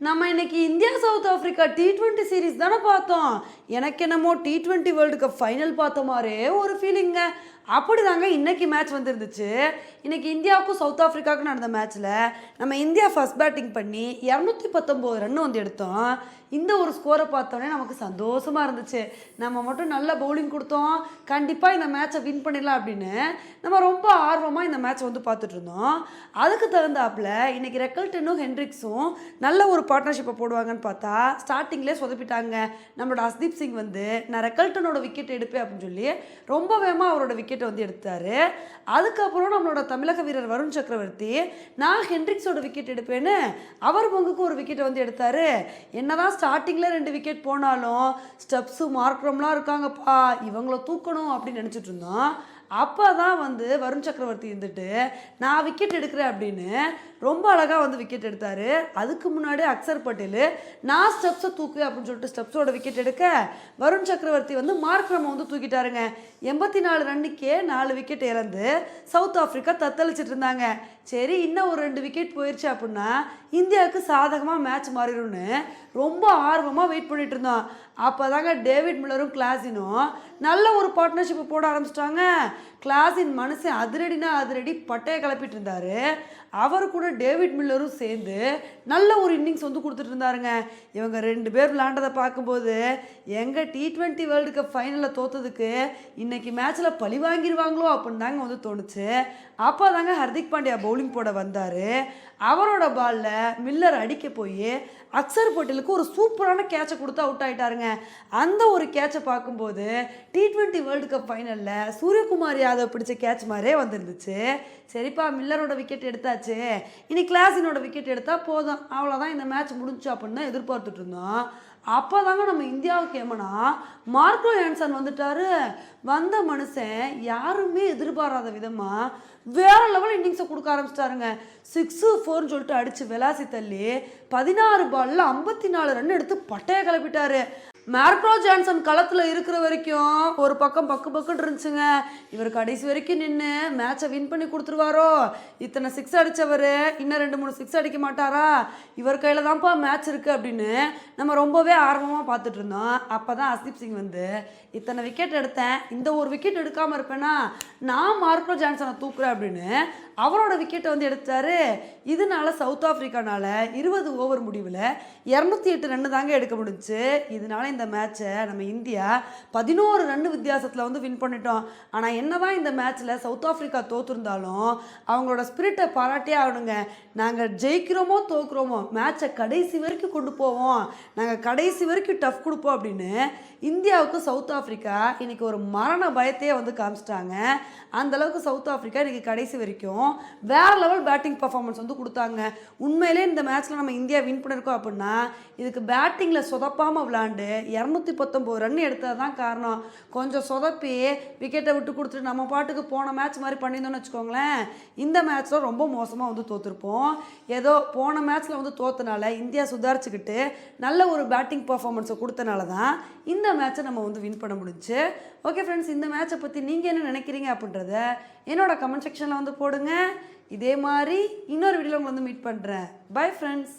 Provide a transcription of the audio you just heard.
நம்ம இன்னைக்கு India South Africa T twenty series தானே பார்த்தோம். எனக்கு என்னமோ T twenty world cup final பார்த்த மாதிரியே ஒரு ஃபீலிங்க அப்படி தாங்க இன்றைக்கி மேட்ச் வந்துருந்துச்சு. இன்றைக்கி இந்தியாவுக்கும் சவுத் ஆஃப்ரிக்காவுக்கும் நடந்த மேட்ச்சில் நம்ம இந்தியா ஃபர்ஸ்ட் பேட்டிங் பண்ணி இரநூத்தி பத்தொம்போது ரன் வந்து எடுத்தோம். இந்த ஒரு ஸ்கோரை பார்த்தோன்னே நமக்கு சந்தோஷமாக இருந்துச்சு. நம்ம மட்டும் நல்ல பவுலிங் கொடுத்தோம். கண்டிப்பாக இந்த மேட்ச்சை வின் பண்ணிடலாம் அப்படின்னு நம்ம ரொம்ப ஆர்வமாக இந்த மேட்ச் வந்து பார்த்துட்டு இருந்தோம். அதுக்கு தகுந்தாப்புல இன்றைக்கி ரெக்கல்டனும் ஹென்ரிக்ஸும் நல்ல ஒரு பார்ட்னர்ஷிப்பை போடுவாங்கன்னு பார்த்தா ஸ்டார்டிங்லேயே சொதப்பிட்டாங்க. நம்மளோட அஸ்தீப் சிங் வந்து நான் ரெக்கல்டனோட விக்கெட் எடுப்பேன் அப்படின்னு சொல்லி ரொம்ப வேகமாக அவரோட விக்கெட் விக்கெட்டை வந்து எடுத்தார். அதுக்கப்புறம் நம்மளோட தமிழக வீரர் வருண் சக்கரவர்த்தி நான் ஹென்ரிக்ஸோட விக்கெட் எடுப்பேன்னு அவர் பங்குக்கு ஒரு விக்கெட்டை வந்து எடுத்தார். என்னதான் ஸ்டார்டிங்கில் ரெண்டு விக்கெட் போனாலும் ஸ்டெப்ஸு மார்க்ரம்லாம் இருக்காங்கப்பா இவங்கள தூக்கணும் அப்படின்னு நினச்சிட்டு இருந்தோம். அப்போ தான் வந்து வருண் சக்கரவர்த்தி இருந்துட்டு நான் விக்கெட் எடுக்கிறேன் அப்படின்னு ரொம்ப அழகாக வந்து விக்கெட் எடுத்தார். அதுக்கு முன்னாடி அக்சர் பட்டேல் நான் ஸ்டெப்ஸை தூக்கு அப்படின்னு சொல்லிட்டு ஸ்டெப்ஸோட விக்கெட் எடுக்க வருண் சக்கரவர்த்தி வந்து மார்க்ரமை வந்து தூக்கிட்டாருங்க. எண்பத்தி நாலு ரன்னுக்கே நாலு விக்கெட் இறந்து சவுத் ஆஃப்ரிக்கா தத்தளிச்சிட்டு இருந்தாங்க. சரி இன்னும் ஒரு ரெண்டு விக்கெட் போயிடுச்சு அப்படின்னா இந்தியாவுக்கு சாதகமாக மேட்ச் மாறிடும்னு ரொம்ப ஆர்வமாக வெயிட் பண்ணிட்டு இருந்தோம். அப்போ தாங்க டேவிட் மில்லரும் கிளாஸினும் நல்ல ஒரு பார்ட்னர்ஷிப்பை போட ஆரம்பிச்சிட்டாங்க. கிளாஸின் மனசு அதிரடினா அதிரடி பட்டையை கிளப்பிட்டு இருந்தாரு. அவர் கூட டேவிட் மில்லரும் சேர்ந்து நல்ல ஒரு இன்னிங்ஸ் வந்து கொடுத்துட்டு இருந்தாருங்க. இவங்க ரெண்டு பேர் விளாண்டதை பார்க்கும்போது எங்கள் டி ட்வெண்ட்டி வேர்ல்டு கப் ஃபைனலில் தோத்ததுக்கு இன்னைக்கு மேட்ச்சில் பழி வாங்கிடுவாங்களோ அப்படின்னு தாங்க வந்து தோணுச்சு. அப்போ தாங்க ஹர்திக் பாண்டியா பவுலிங் போட வந்தார். அவரோட பாலில் மில்லர் அடிக்க போய் அக்சர் பட்டேலுக்கு ஒரு சூப்பரான கேட்சை கொடுத்து அவுட் ஆகிட்டாருங்க அந்த ஒரு கேட்சை பார்க்கும்போது டி ட்வெண்ட்டி வேர்ல்டு கப் ஃபைனலில் சூரியகுமார் யாதவ் பிடிச்ச கேட்ச் மாதிரியே வந்துருந்துச்சு. சரிப்பா மில்லரோட விக்கெட் எடுத்தாச்சு. இனி கிளாஸினோட விக்கெட் எடுத்தால் போதும். அவ்வளோதான் இந்த மேட்ச் முடிஞ்சு அப்படின்னு தான் எதிர்பார்த்துட்டு இருந்தோம். அப்போ தாங்க நம்ம இந்தியாவுக்கு ஏமனா மார்க்கோ ஹேன்சன் வந்துட்டாரு. வந்த மனுஷன் யாருமே எதிர்பாராத விதமாக வேற லெவல் இன்னிங்ஸை கொடுக்க ஆரம்பிச்சிட்டாருங்க. சிக்ஸு ஃபோர்னு சொல்லிட்டு அடித்து விளாசி தள்ளி பதினாறு பால்ல ஐம்பத்தி நாலு ரன் எடுத்து பட்டையை கிளப்பிட்டாரு. மார்க்ரோ ஜான்சன் களத்தில் இருக்கிற வரைக்கும் ஒரு பக்கம் பக்கு பக்குன்னு இருந்துச்சுங்க. இவர் கடைசி வரைக்கும் நின்று மேட்சை வின் பண்ணி கொடுத்துருவாரோ? இத்தனை சிக்ஸ் அடித்தவர் இன்னும் ரெண்டு மூணு சிக்ஸ் அடிக்க மாட்டாரா? இவர் கையில் தான்ப்பா மேட்ச் இருக்குது அப்படின்னு நம்ம ரொம்பவே ஆர்வமாக பார்த்துட்டு இருந்தோம். அப்போ தான் அஸ்தீப் சிங் வந்து இத்தனை விக்கெட் எடுத்தேன். இந்த ஒரு விக்கெட் எடுக்காமல் இருப்பேன்னா நான் மார்க்ரோ ஜான்சனை தூக்குறேன் அப்படின்னு அவரோட விக்கெட்டை வந்து எடுத்தாரு. இதனால சவுத் ஆஃப்ரிக்கானால் இருபது ஓவர் முடிவில் இரநூத்தி எட்டு ரன்னு தாங்க எடுக்க முடிஞ்சு. இதனால இந்த மேட்ச்சை நம்ம இந்தியா பதினோரு ரன்னு வித்தியாசத்தில் வந்து வின் பண்ணிட்டோம். ஆனால் என்ன தான் இந்த மேட்ச்சில் சவுத் ஆஃப்ரிக்கா தோத்துருந்தாலும் அவங்களோட ஸ்பிரிட்டை பாராட்டியே ஆகணுங்க. நாங்கள் ஜெயிக்கிறோமோ தோக்குறோமோ மேட்சை கடைசி வரைக்கும் கொண்டு போவோம். நாங்கள் கடைசி வரைக்கும் டஃப் கொடுப்போம் அப்படின்னு இந்தியாவுக்கு சவுத் ஆஃப்ரிக்கா இன்னைக்கு ஒரு மரண பயத்தையே வந்து காமிச்சிட்டாங்க. அந்த அளவுக்கு சவுத் ஆஃப்ரிக்கா இன்றைக்கி கடைசி வரைக்கும் வேற லெவல் பேட்டிங் பர்ஃபார்மன்ஸ் வந்து கொடுத்தாங்க. உண்மையிலே இந்த மேட்ச்சில் நம்ம இந்தியா வின் பண்ணியிருக்கோம் அப்படின்னா இதுக்கு பேட்டிங்கில் சொதப்பாமல் விளாண்டு இரநூத்தி பத்தொம்போது ரன் எடுத்தது தான் காரணம். கொஞ்சம் சொதப்பி விக்கெட்டை விட்டு கொடுத்துட்டு நம்ம பாட்டுக்கு போன மேட்ச் மாதிரி பண்ணியிருந்தோம்னு வச்சுக்கோங்களேன். இந்த மேட்ச்சில் ரொம்ப மோசமாக வந்து தோற்றுருப்போம் ஏதோ போன மேட்ச்சில் வந்து தோத்தனால இந்தியா சுதாரிச்சுக்கிட்டு நல்ல ஒரு பேட்டிங் பர்ஃபார்மன்ஸை கொடுத்தனால தான் இந்த மேட்ச்சை நம்ம வந்து வின் பண்ண முடிஞ்சு. ஓகே ஃப்ரெண்ட்ஸ் இந்த மேட்ச்சை பற்றி நீங்கள் என்ன நினைக்கிறீங்க அப்படின்றத என்னோட கமெண்ட் செக்ஷனில் வந்து போடுங்க. இதே மாதிரி இன்னொரு வீடியோவில் உங்களை வந்து மீட் பண்ணுறேன் பை ஃப்ரெண்ட்ஸ்